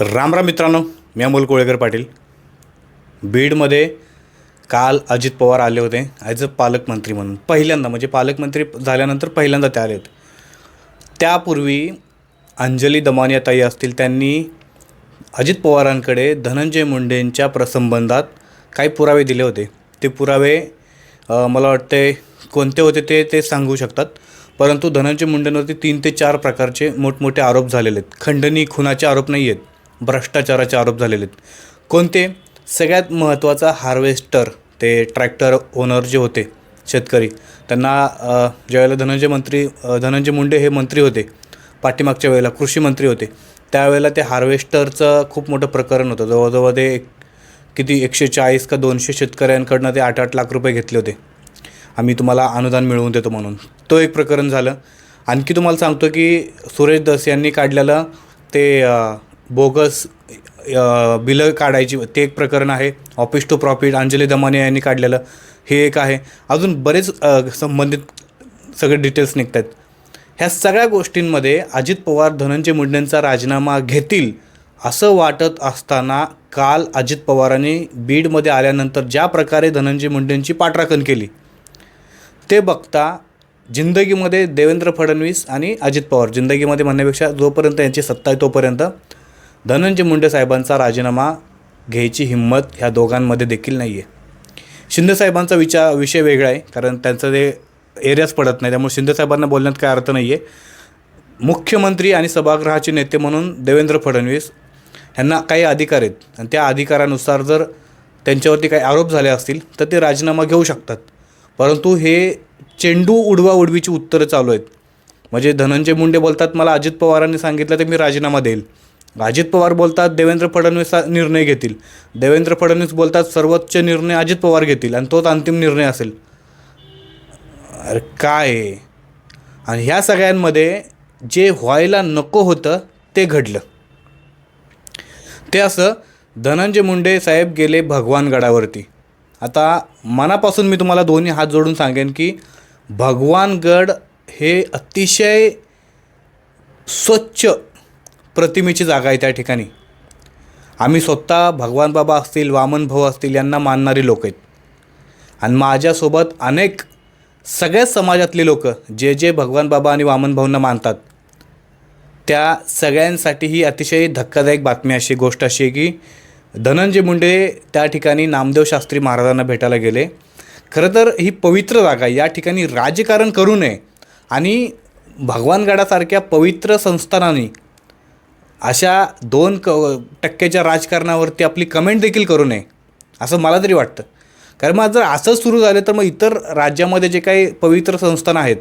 राम राम मित्रांनो मी अमोल कोळेकर पाटील. बीडमध्ये काल अजित पवार आले होते ॲज अ पालकमंत्री म्हणून. पहिल्यांदा म्हणजे पालकमंत्री झाल्यानंतर पहिल्यांदा ते आले होते. त्यापूर्वी अंजली दमानिया ताई असतील त्यांनी अजित पवारांकडे धनंजय मुंडेंच्या प्रसंबंधात काही पुरावे दिले होते. ते पुरावे मला वाटते कोणते होते ते ते सांगू शकतात. परंतु धनंजय मुंडेंवरती तीन ते चार प्रकारचे मोठमोठे आरोप झालेले आहेत. खंडणी खुनाचे आरोप नाही आहेत भ्रष्टाचाराचे आरोप झालेले आहेत. कोणते? सगळ्यात महत्त्वाचा हार्वेस्टर ते ट्रॅक्टर ओनर जे होते शेतकरी. त्यांना ज्यावेळेला धनंजय मंत्री धनंजय मुंडे हे मंत्री होते पाठीमागच्या वेळेला कृषी मंत्री होते त्यावेळेला ते हार्वेस्टरचं खूप मोठं प्रकरण होतं. जवळजवळ ते एक- किती एकशे चाळीस का दोनशे शेतकऱ्यांकडनं ते आठ आठ लाख रुपये घेतले होते. आम्ही तुम्हाला अनुदान मिळवून देतो म्हणून. तो एक प्रकरण झालं. आणखी तुम्हाला सांगतो की सुरेश दस यांनी काढलेलं ते बोगस बिलं काढायची ते एक प्रकरण आहे. Office to profit Anjali Damane यांनी काढलेलं. हे एक आहे. अजून बरेच संबंधित सगळे डिटेल्स निघत आहेत ह्या सगळ्या गोष्टींमध्ये अजित पवार धनंजय मुंडेंचा राजीनामा घेतील असं वाटत असताना काल अजित पवारांनी बीडमध्ये आल्यानंतर ज्या प्रकारे धनंजय मुंडेंची पाठराखण केली ते बघता जिंदगीमध्ये देवेंद्र फडणवीस आणि अजित पवार जिंदगीमध्ये म्हणण्यापेक्षा जोपर्यंत यांची सत्ता आहे तोपर्यंत धनंजय मुंडे साहेबांचा राजीनामा घ्यायची हिंमत ह्या दोघांमध्ये देखील नाही आहे शिंदेसाहेबांचा विचार विषय वेगळा आहे कारण त्यांचं ते एरियाच पडत नाही त्यामुळे शिंदेसाहेबांना बोलण्यात काय अर्थ नाही आहे मुख्यमंत्री आणि सभागृहाचे नेते म्हणून देवेंद्र फडणवीस ह्यांना काही अधिकार आहेत. आणि त्या अधिकारानुसार जर त्यांच्यावरती काही आरोप झाले असतील तर ते राजीनामा घेऊ शकतात. परंतु हे चेंडू उडवा उडवीची उत्तरं चालू आहेत. म्हणजे धनंजय मुंडे बोलतात मला अजित पवारांनी सांगितलं तर मी राजीनामा देईल. अजित पवार बोलतात देवेंद्र फडणवीस हा निर्णय घेतील. देवेंद्र फडणवीस बोलतात सर्वोच्च निर्णय अजित पवार घेतील आणि तोच अंतिम निर्णय असेल. अरे काय? आणि ह्या सगळ्यांमध्ये जे व्हायला नको होतं ते घडलं. ते असं धनंजय मुंडे साहेब गेले भगवानगडावरती आता मनापासून मी तुम्हाला दोन्ही हात जोडून सांगेन की भगवानगड हे अतिशय स्वच्छ प्रतिमेची जागा आहे त्या ठिकाणी. आम्ही स्वतः भगवान बाबा असतील वामन भाऊ असतील यांना मानणारी लोक आहेत. आणि माझ्यासोबत अनेक सगळ्याच समाजातले लोक जे जे भगवान बाबा आणि वामन भाऊंना मानतात त्या सगळ्यांसाठी ही अतिशय धक्कादायक बातमी अशी गोष्ट अशी आहे की धनंजय मुंडे त्या ठिकाणी नामदेव शास्त्री महाराजांना भेटायला गेले. खरं तर ही पवित्र जागा आहे. या ठिकाणी राजकारण करू नये आणि भगवानगडासारख्या पवित्र संस्थानांनी अशा दोन क टक्क्याच्या राजकारणावरती आपली कमेंट देखील करू नये असं मला तरी वाटतं. कारण मग जर असंच सुरू झालं तर मग इतर राज्यामध्ये जे काही पवित्र संस्थान आहेत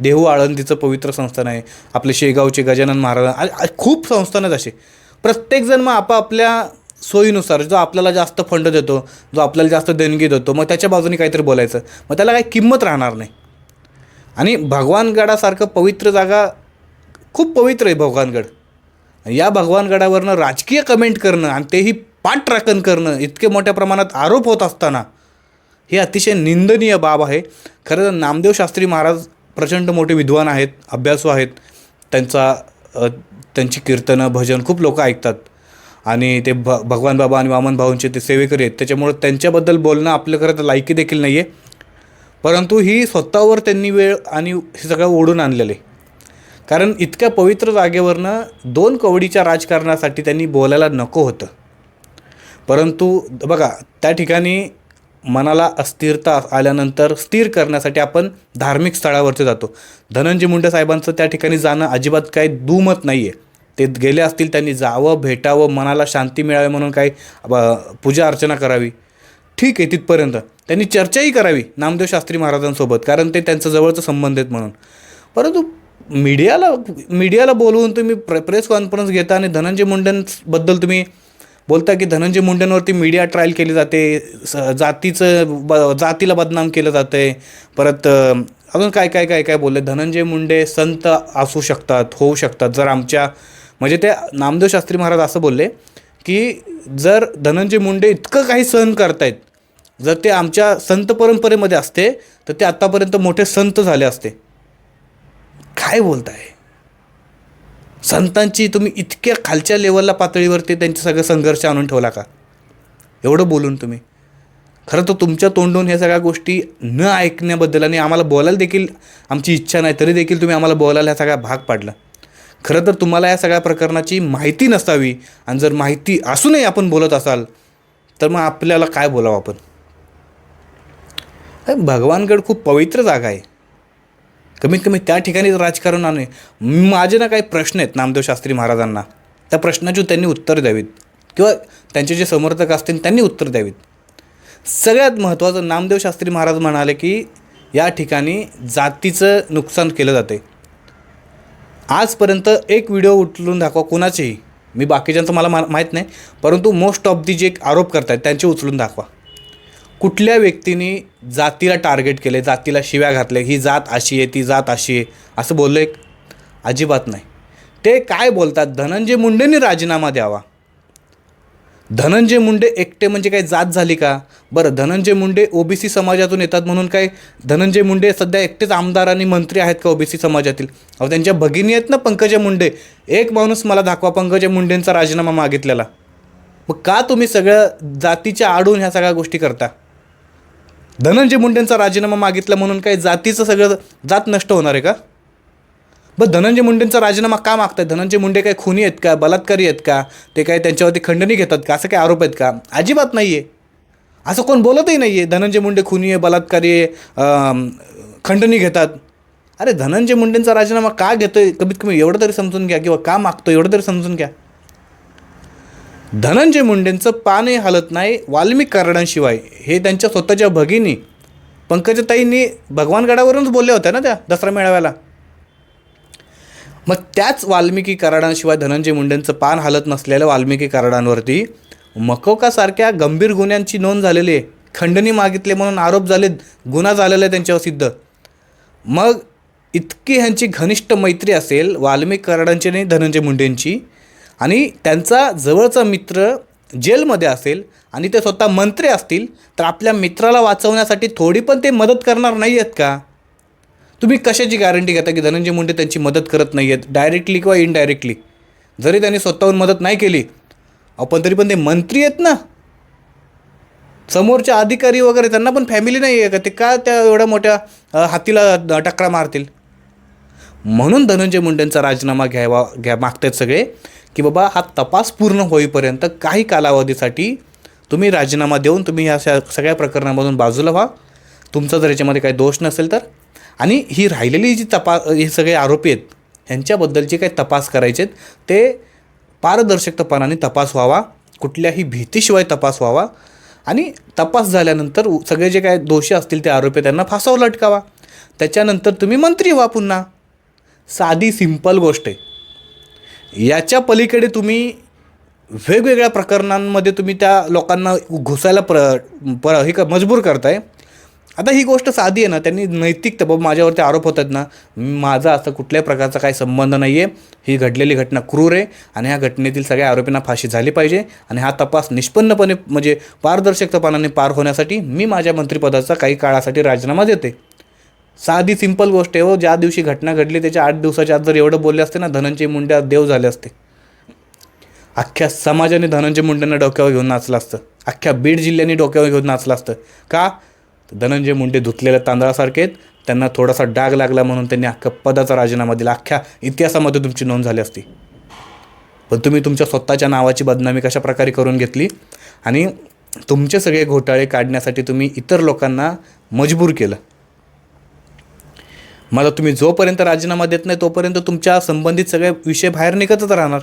देहू आळंदीचं पवित्र संस्थान आहे आपले शेगावचे गजानन महाराज खूप संस्थान आहेत असे. प्रत्येकजण मग आपापल्या सोयीनुसार जो आपल्याला जास्त फंड देतो जो आपल्याला जास्त देणगी देतो मग त्याच्या बाजूने काहीतरी बोलायचं. मग त्याला काही किंमत राहणार नाही. आणि भगवानगडासारखं पवित्र जागा खूप पवित्र आहे भगवानगड. या भगवानगडावरनं राजकीय कमेंट करणं आणि तेही पाठराखण करणं इतके मोठ्या प्रमाणात आरोप होत असताना हे अतिशय निंदनीय बाब आहे. खरं तर नामदेव शास्त्री महाराज प्रचंड मोठे विद्वान आहेत अभ्यासू आहेत. त्यांचा त्यांची कीर्तनं भजन खूप लोक ऐकतात. आणि ते भ भगवान बाबा आणि वामन भाऊंचे ते सेवेकरी आहेत. त्याच्यामुळं त्यांच्याबद्दल बोलणं आपलं खरं तर लायकी देखील नाही आहे परंतु ही स्वतःवर त्यांनी वेळ आणि हे सगळं ओढून आणलेलं आहे. कारण इतक्या पवित्र जागेवरनं दोन कवडीच्या राजकारणासाठी त्यांनी बोलायला नको होतं. परंतु बघा त्या ठिकाणी मनाला अस्थिरता आल्यानंतर स्थिर करण्यासाठी आपण धार्मिक स्थळावरती जातो. धनंजय मुंडे साहेबांचं त्या ठिकाणी जाणं अजिबात काही दुमत नाही आहे ते गेले असतील त्यांनी जावं भेटावं मनाला शांती मिळावी म्हणून काही पूजा अर्चना करावी. ठीक आहे तिथपर्यंत. त्यांनी चर्चाही करावी नामदेव शास्त्री महाराजांसोबत कारण ते त्यांचं जवळचं संबंध आहेत म्हणून. परंतु मीडियाला मीडियाला बोलवून तुम्ही प्र प्रेस कॉन्फरन्स घेता आणि धनंजय मुंडेंबद्दल तुम्ही बोलता की धनंजय मुंडेंवरती मीडिया ट्रायल केली जाते स जातीचं ब जातीला बदनाम केलं जातं आहे परत अजून काय काय काय काय बोलले? धनंजय मुंडे संत असू शकतात होऊ शकतात. जर आमच्या म्हणजे ते नामदेव शास्त्री महाराज असं बोलले की जर धनंजय मुंडे इतकं काही सहन करतायत जर ते आमच्या संत परंपरेमध्ये असते तर ते आत्तापर्यंत मोठे संत झाले असते. काय बोलताय? संतांची तुम्ही इतक्या खालच्या लेवलला पातळीवरती त्यांचे सगळं संघर्ष आणून ठेवला का? एवढं बोलून तुम्ही. खरं तर तुमच्या तोंडून ह्या सगळ्या गोष्टी न ऐकण्याबद्दल आणि आम्हाला बोलायला देखील आमची इच्छा नाही तरी देखील तुम्ही आम्हाला बोलायला ह्या सगळ्या भाग पाडला. खरं तर तुम्हाला या सगळ्या प्रकरणाची माहिती नसावी आणि जर माहिती असूनही आपण बोलत असाल तर मग आपल्याला काय बोलावं आपण? भगवानगड खूप पवित्र जागा आहे. कमीत कमी त्या ठिकाणी राजकारण आणू नये माझे ना काही प्रश्न आहेत नामदेव शास्त्री महाराजांना. त्या प्रश्नाची त्यांनी उत्तर द्यावीत. किंवा त्यांचे जे समर्थक असतील त्यांनी उत्तर द्यावीत. सगळ्यात महत्त्वाचं नामदेव शास्त्री महाराज म्हणाले की या ठिकाणी जातीचं नुकसान केलं जाते. आजपर्यंत एक व्हिडिओ उचलून दाखवा कोणाचेही. मी बाकीच्यांचं मला मा माहीत नाही. परंतु मोस्ट ऑफ दी जे आरोप करतायत त्यांचे उचलून दाखवा. कुठल्या व्यक्तीने जातीला टार्गेट केले जातीला शिव्या घातल्या ही जात अशी आहे ती जात अशी आहे असं बोललं एक अजिबात नाही. ते काय बोलतात? धनंजय मुंडेंनी राजीनामा द्यावा. धनंजय मुंडे एकटे म्हणजे काय जात झाली का? बरं धनंजय मुंडे ओबीसी समाजातून येतात म्हणून काय धनंजय मुंडे सध्या एकटेच आमदार आणि मंत्री आहेत का ओबीसी समाजातील? अहो त्यांच्या भगिनी आहेत ना पंकजा मुंडे. एक माणूस मला दाखवा पंकजा मुंडेंचा राजीनामा मागितलेला. मग का तुम्ही सगळं जातीच्या आडून ह्या सगळ्या गोष्टी करता? धनंजय मुंडेंचा राजीनामा मागितला म्हणून काय जातीचं सगळं जात नष्ट होणार आहे का? बरं धनंजय मुंडेंचा राजीनामा का मागतात धनंजय मुंडे काय खुनी आहेत का? बलात्कारी आहेत का? ते काय त्यांच्यावरती खंडणी घेतात का? असं काय आरोप आहेत का? अजिबात नाही आहे असं कोण बोलतही नाही आहे धनंजय मुंडे खुनी आहे बलात्कारी आहे खंडणी घेतात. अरे धनंजय मुंडेंचा राजीनामा का घेतोय? कमीत कमी एवढं तरी समजून घ्या किंवा का मागतो एवढं तरी समजून घ्या. धनंजय मुंडेंचं पानही हलत नाही वाल्मिक कारणांशिवाय. हे त्यांच्या स्वतःच्या भगिनी. पंकजताईंनी भगवानगडावरूनच बोलल्या होत्या ना त्या दसरा मेळाव्याला. मग त्याच वाल्मिकी कराडांशिवाय धनंजय मुंडेंचं पान हलत नसलेल्या वाल्मिकी कराडांवरती मकोकासारख्या गंभीर गुन्ह्यांची नोंद झालेली आहे. खंडणी मागितले म्हणून आरोप झालेत गुन्हा झालेला आहे त्यांच्यावर सिद्ध. मग इतकी ह्यांची घनिष्ठ मैत्री असेल वाल्मिक कराडांची आणि धनंजय मुंडेंची आणि त्यांचा जवळचा मित्र जेलमध्ये असेल आणि ते स्वतः मंत्री असतील तर आपल्या मित्राला वाचवण्यासाठी थोडी पण ते मदत करणार नाही आहेत का? तुम्ही कशाची गॅरंटी घेता की धनंजय मुंडे त्यांची मदत करत नाही आहेत डायरेक्टली किंवा इनडायरेक्टली जरी त्यांनी स्वतःहून मदत नाही केली आपण तरी पण ते मंत्री आहेत ना? समोरच्या अधिकारी वगैरे त्यांना पण फॅमिली नाही आहे का? ते का त्या एवढ्या मोठ्या हातीला अ, टकरा मारतील? म्हणून धनंजय मुंडेंचा राजीनामा घ्यावा घ्या मागतात सगळे. की बाबा हा तपास पूर्ण होईपर्यंत काही कालावधीसाठी तुम्ही राजीनामा देऊन तुम्ही ह्या स- सगळ्या प्रकरणामधून बाजूला व्हा. तुमचा जर याच्यामध्ये काही दोष नसेल तर. आणि ही राहिलेली जी तपा हे सगळे आरोपी आहेत ह्यांच्याबद्दल जे काही तपास करायचे आहेत ते पारदर्शकपणाने तपास व्हावा. कुठल्याही भीतीशिवाय तपास व्हावा. आणि तपास झाल्यानंतर सगळे जे काय दोषी असतील ते आरोपी त्यांना फासावर लटकावा. त्याच्यानंतर तुम्ही मंत्री व्हा पुन्हा. साधी सिंपल गोष्ट आहे. याच्या पलीकडे तुम्ही वेगवेगळ्या प्रकरणांमध्ये तुम्ही त्या लोकांना घुसायला प्र पर हे क मजबूर करताय. आता ही गोष्ट साधी आहे ना त्यांनी नैतिकता बाबा माझ्यावरती आरोप होतात ना माझा असं कुठल्याही प्रकारचा काही संबंध नाही आहे ही घडलेली घटना क्रूर आहे आणि ह्या घटनेतील सगळ्या आरोपींना फाशी झाली पाहिजे आणि हा तपास निष्पन्नपणे म्हणजे पारदर्शकतापणाने पार होण्यासाठी मी माझ्या मंत्रिपदाचा काही काळासाठी राजीनामा देते. साधी सिंपल गोष्ट आहे हो ज्या दिवशी घटना घडली त्याच्या आठ दिवसाच्या आत जर एवढं बोलले असते ना धनंजय मुंडे आज देव झाले असते. अख्ख्या समाजाने धनंजय मुंडेंना डोक्यावर घेऊन नाचलं असतं. अख्ख्या बीड जिल्ह्याने डोक्यावर घेऊन नाचलं असतं. का? धनंजय मुंडे धुतलेल्या तांदळासारखे आहेत. त्यांना थोडासा डाग लागला म्हणून त्यांनी अख्ख्या पदाचा राजीनामा दिला. अख्ख्या इतिहासामध्ये तुमची नोंद झाली असती. पण तुम्ही तुमच्या स्वतःच्या नावाची बदनामी कशा प्रकारे करून घेतली? आणि तुमचे सगळे घोटाळे काढण्यासाठी तुम्ही इतर लोकांना मजबूर केलं. मला तुम्ही जोपर्यंत राजीनामा देत नाही तोपर्यंत तुमच्या संबंधित सगळे विषय बाहेर निघतच राहणार.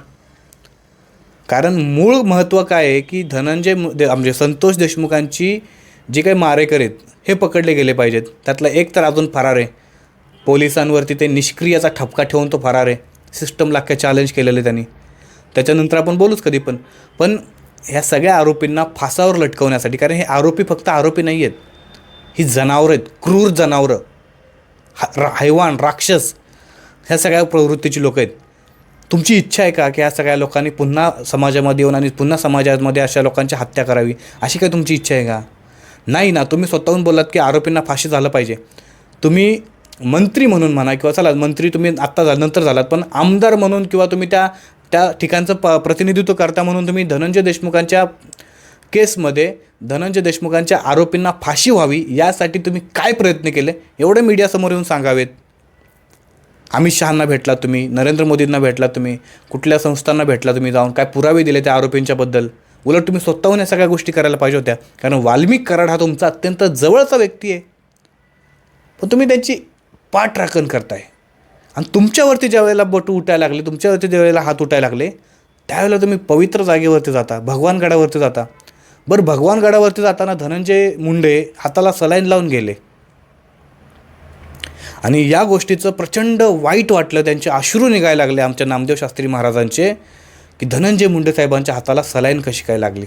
कारण मूळ महत्त्व काय आहे की धनंजय दे- म्हणजे संतोष देशमुखांची जी काही मारेकर आहेत हे पकडले गेले पाहिजेत. त्यातला एक तर अजून फरार आहे. पोलिसांवरती ते निष्क्रियाचा ठपका ठेवून तो फरार आहे. सिस्टमला काय चॅलेंज केलेलं आहे त्यांनी. त्याच्यानंतर आपण बोलूच कधी पण. पण ह्या सगळ्या आरोपींना फासावर लटकवण्यासाठी कारण हे आरोपी फक्त आरोपी नाही आहेत ही जनावरं आहेत क्रूर जनावरं. हा रा हैवान राक्षस ह्या सगळ्या प्रवृत्तीची लोक आहेत. तुमची इच्छा आहे का की ह्या सगळ्या लोकांनी पुन्हा समाजामध्ये येऊन आणि पुन्हा समाजामध्ये अशा लोकांची हत्या करावी? अशी काय तुमची इच्छा आहे का? नाही ना तुम्ही स्वतःहून बोलात की आरोपींना फाशी झालं पाहिजे. तुम्ही मंत्री म्हणून म्हणा किंवा चला मंत्री तुम्ही आत्ता झाला नंतर झालात पण आमदार म्हणून किंवा तुम्ही त्या त्या ठिकाणचं प प्रतिनिधित्व करता म्हणून तुम्ही धनंजय देशमुखांच्या केसमध्ये धनंजय देशमुखांच्या आरोपींना फाशी व्हावी यासाठी तुम्ही काय प्रयत्न केले? एवढे मीडियासमोर येऊन सांगावेत. अमित शहांना भेटला तुम्ही नरेंद्र मोदींना भेटला तुम्ही कुठल्या संस्थांना भेटला तुम्ही जाऊन? काय पुरावे दिले त्या आरोपींच्याबद्दल? उलट तुम्ही स्वतःहून या सगळ्या गोष्टी करायला पाहिजे होत्या. कारण वाल्मिक कराड हा तुमचा अत्यंत जवळचा व्यक्ती आहे. पण तुम्ही त्यांची पाठराखण करताय. आणि तुमच्यावरती ज्या वेळेला बटू उठायला लागले तुमच्यावरती ज्या वेळेला हात उठायला लागले त्यावेळेला तुम्ही पवित्र जागेवरती जाता भगवानगडावरती जाता. बरं भगवानगडावरती जाताना धनंजय मुंडे हाताला सलाईन लावून गेले. आणि या गोष्टीचं प्रचंड वाईट वाटलं त्यांचे अश्रू निघायला लागले आमच्या नामदेव शास्त्री महाराजांचे की धनंजय मुंडे साहेबांच्या हाताला सलाईन कशी काय लागली?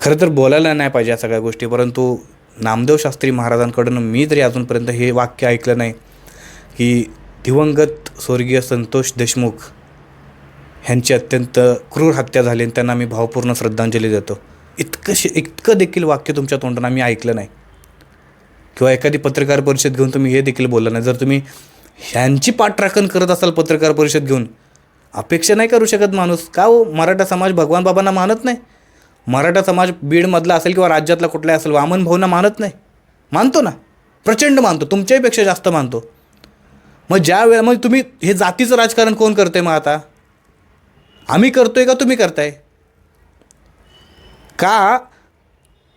खरं तर बोलायला नाही पाहिजे या सगळ्या गोष्टी परंतु नामदेव शास्त्री महाराजांकडून मी तरी अजूनपर्यंत हे वाक्य ऐकलं नाही की दिवंगत स्वर्गीय संतोष देशमुख ह्यांची अत्यंत क्रूर हत्या झाली आणि त्यांना मी भावपूर्ण श्रद्धांजली देतो. इतकं शे इतकं देखील वाक्य तुमच्या तोंडानं मी ऐकलं नाही. किंवा एखादी पत्रकार परिषद घेऊन तुम्ही हे देखील बोलला नाही. जर तुम्ही ह्यांची पाठराखण करत असाल पत्रकार परिषद घेऊन अपेक्षा नाही करू शकत माणूस. का हो? मराठा समाज भगवान बाबांना मानत नाही? मराठा समाज बीडमधला असेल किंवा राज्यातला कुठलाही असेल वामन भाऊंना मानत नाही. मानतो ना. प्रचंड मानतो. तुमच्याहीपेक्षा जास्त मानतो. मग ज्या वेळेला मग तुम्ही हे जातीचं राजकारण कोण करते मग आता? आम्ही करतोय का तुम्ही करताय? का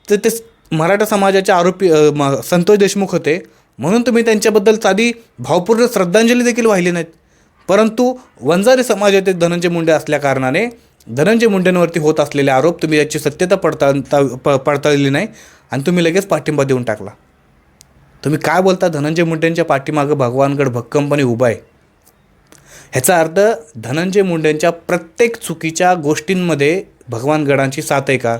तर ते मराठा समाजाचे आरोपी म- संतोष देशमुख होते म्हणून तुम्ही त्यांच्याबद्दल साधी भावपूर्ण श्रद्धांजली देखील वाहिली नाहीत. परंतु वंजारी समाजाचे धनंजय मुंडे असल्या कारणाने धनंजय मुंडेंवरती होत असलेले आरोप तुम्ही याची सत्यता पडताळता प पडताळली नाही आणि तुम्ही लगेच पाठिंबा देऊन टाकला. तुम्ही काय बोलता? धनंजय मुंडेंच्या पाठीमागं भगवानगड भक्कमपणे उभा आहे. ह्याचा अर्थ धनंजय मुंडेंच्या प्रत्येक चुकीच्या गोष्टींमध्ये भगवानगडांची साथ आहे का?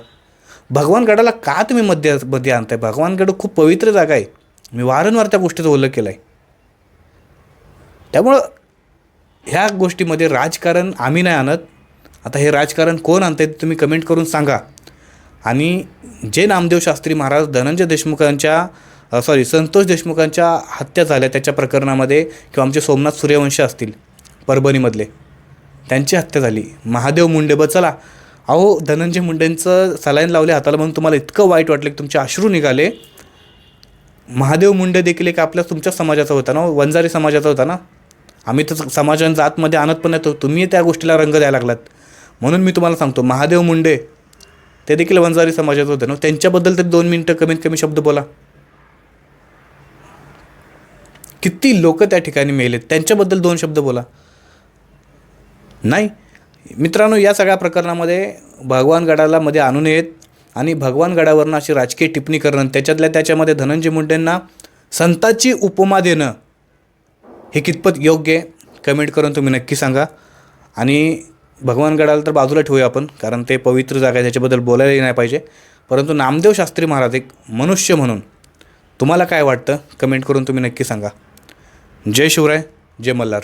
भगवानगडाला का तुम्ही मध्ये मध्ये आणताय? भगवानगड खूप पवित्र जागा आहे. मी वारंवार त्या गोष्टीचा उल्लेख केला आहे त्यामुळं ह्या गोष्टीमध्ये राजकारण आम्ही नाही आणत. आता हे राजकारण कोण आणतंय ते तुम्ही कमेंट करून सांगा. आणि जे नामदेव शास्त्री महाराज धनंजय देशमुखांच्या सॉरी संतोष देशमुखांच्या हत्या झाल्या त्याच्या प्रकरणामध्ये किंवा आमचे सोमनाथ सूर्यवंशी असतील परभणीमधले. त्यांची हत्या झाली. महादेव मुंडे ब चला. अहो धनंजय मुंडेंचं सलाईन लावले हाताला म्हणून तुम्हाला इतकं वाईट वाटलं की तुमचे अश्रू निघाले. महादेव मुंडे देखील एक आपल्या तुमच्या समाजाचा होता ना हो? वंजारी समाजाचा होता ना? आम्ही तर समाजान जातमध्ये आणत पण येतो तुम्ही त्या गोष्टीला रंग द्यायला लागलात. म्हणून मी तुम्हाला सांगतो महादेव मुंडे ते देखील वंजारी समाजाचे होते ना हो? त्यांच्याबद्दल तरी दोन मिनटं कमीत कमी शब्द बोला. किती लोक त्या ठिकाणी मेलेत? त्यांच्याबद्दल दोन शब्द बोला. नाही. मित्रांनो या सगळ्या प्रकरणामध्ये भगवानगडाला मध्ये आणू नयेत आणि भगवानगडावरनं अशी राजकीय टिप्पणी करणं त्याच्यातल्या त्याच्यामध्ये धनंजय मुंडेंना संताची उपमा देणं हे कितपत योग्य आहे कमेंट करून तुम्ही नक्की सांगा. आणि भगवानगडाला तर बाजूला ठेवूया आपण कारण ते पवित्र जागा आहे त्याच्याबद्दल बोलायलाही नाही पाहिजे. परंतु नामदेव शास्त्री महाराज एक मनुष्य म्हणून तुम्हाला काय वाटतं कमेंट करून तुम्ही नक्की सांगा. जय शिवराय जय मल्हार.